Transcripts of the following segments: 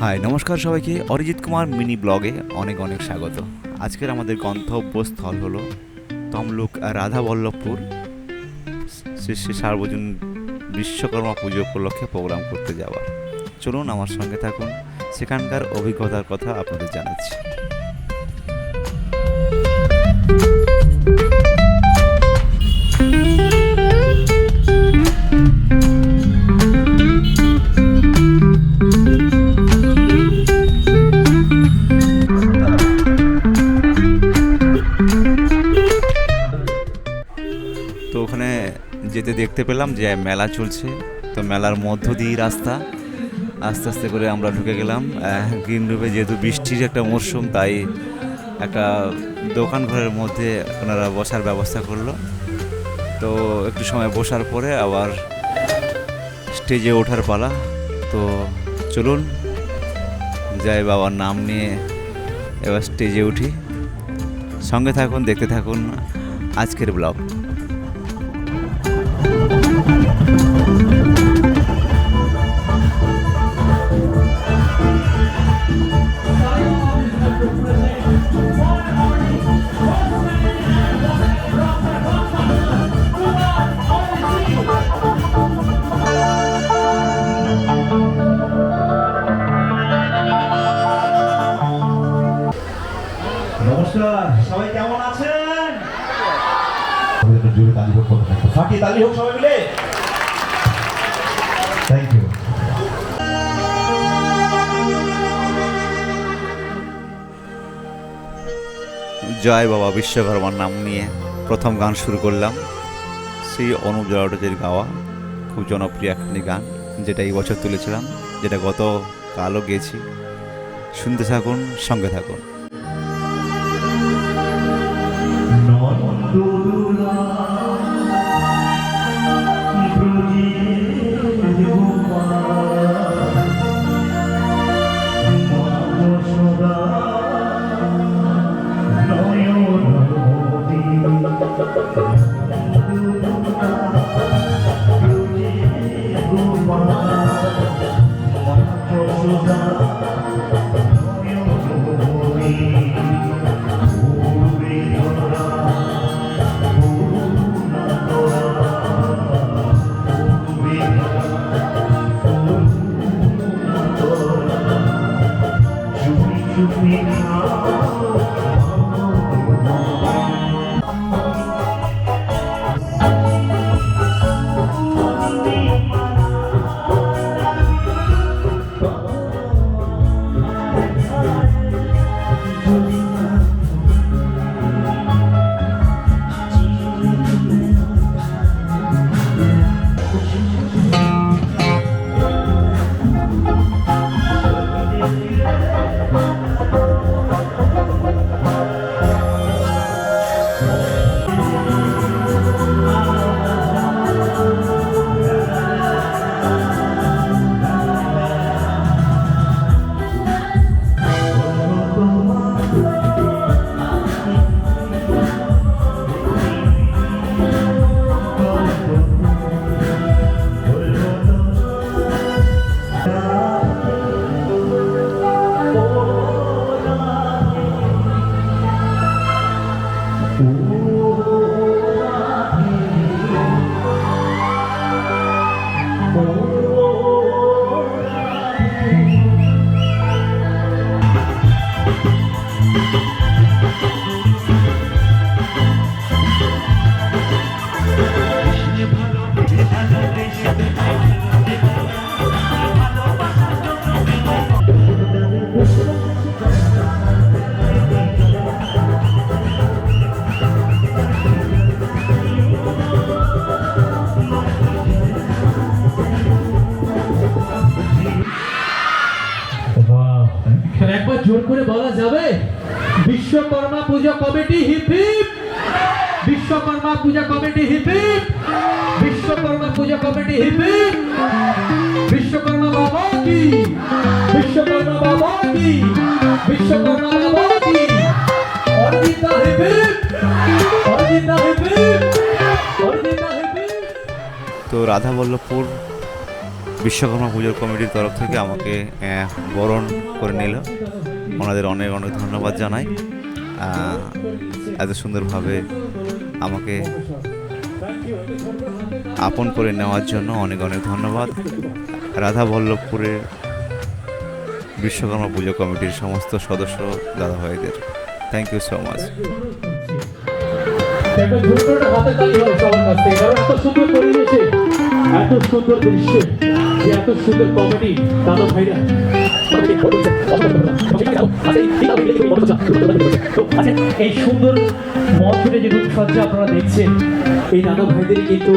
High নমস্কার সবাইকে। Arijit Kumar mini ব্লগে অনেক অনেক স্বাগত। আজকের আমাদের গন্তব্যস্থল হলো তমলুক রাধাবল্লভপুর। শ্রী শ্রী সার্বজনীন বিশ্বকর্মা পুজো উপলক্ষে প্রোগ্রাম করতে যাওয়া। চলুন আমার সঙ্গে থাকুন। সেখানকার অভিজ্ঞতার কথা আপনাদের জানাচ্ছি। তো ওখানে যেতে দেখতে পেলাম যে মেলা চলছে। তো মেলার মধ্য দিয়ে রাস্তা। আস্তে আস্তে করে আমরা ঢুকে গেলাম। গ্রিন রুপে যেহেতু বৃষ্টির একটা মরশুম, তাই একটা দোকান ঘরের মধ্যে ওনারা বসার ব্যবস্থা করল। তো একটু সময় বসার পরে আবার স্টেজে ওঠার পালা। তো চলুন, যাই বাবার নাম নিয়ে এবার স্টেজে উঠি। সঙ্গে থাকুন, দেখতে থাকুন আজকের ব্লগ। সবাই কেমন আছেন? জোরে তালি হোক ফাটিয়ে তালি হোক সবাই মিলে। থ্যাংক ইউ জয় বাবা বিশ্বকর্মার নাম নিয়ে প্রথম গান শুরু করলাম। সেই অনুপ জলাটজির গাওয়া খুব জনপ্রিয় একটি গান যেটা এই বছর তুলেছিলাম যেটা গত কালও গেয়েছি। শুনতে থাকুন সঙ্গে থাকুন। জোর করে বলা যাবে? Vishwakarma puja committee hip hip Vishwakarma puja committee hip hip Vishwakarma puja committee hip hip Vishwakarma বাবা কি? বিশ্বকর্মা বাবা কি? বিশ্বকর্মা বাবা কি? অর্জিতা হিপ হিপ অর্জিতা তো রাধাবল্লভপুর বিশ্বকর্মা পুজোর কমিটির তরফ থেকে আমাকে বরণ করে নিল। ওনাদের অনেক অনেক ধন্যবাদ জানাই। এত সুন্দরভাবে আমাকে আপন করে নেওয়ার জন্য অনেক অনেক ধন্যবাদ। রাধা বল্লভপুরের বিশ্বকর্মা পুজো কমিটির সমস্ত সদস্য দাদা ভাইদের। থ্যাংক ইউ সো মাচ এত সুন্দর দৃশ্যে এত সুন্দর কমেডি দাদা ভাইরা। এই সুন্দর মঞ্চে যে রূপসজ্জা আপনারা দেখছেন এই দাদা ভাইদের কিন্তু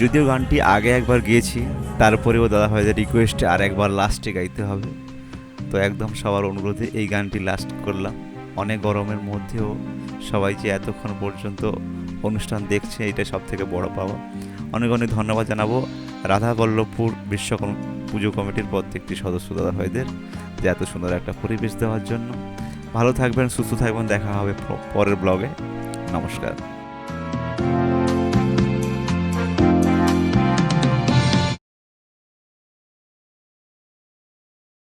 যদিও গানটি আগে একবার গিয়েছি, তারপরেও দাদা ভাইদের রিকোয়েস্টে আর একবার লাস্টে গাইতে হবে। তো একদম সবার অনুরোধে এই গানটি লাস্ট করলাম। অনেক গরমের মধ্যেও সবাই যে এতক্ষণ পর্যন্ত অনুষ্ঠান দেখছে, এটা সব থেকে বড় পাওয়া। অনেক অনেক ধন্যবাদ জানাব রাধা বল্লভপুর বিশ্বকর্মা পুজো কমিটির প্রত্যেকটি সদস্য দাদা ভাইদের যে এত সুন্দর একটা পরিবেশ দেওয়ার জন্য। ভালো থাকবেন, সুস্থ থাকবেন, দেখা হবে পরের ব্লগে নমস্কার।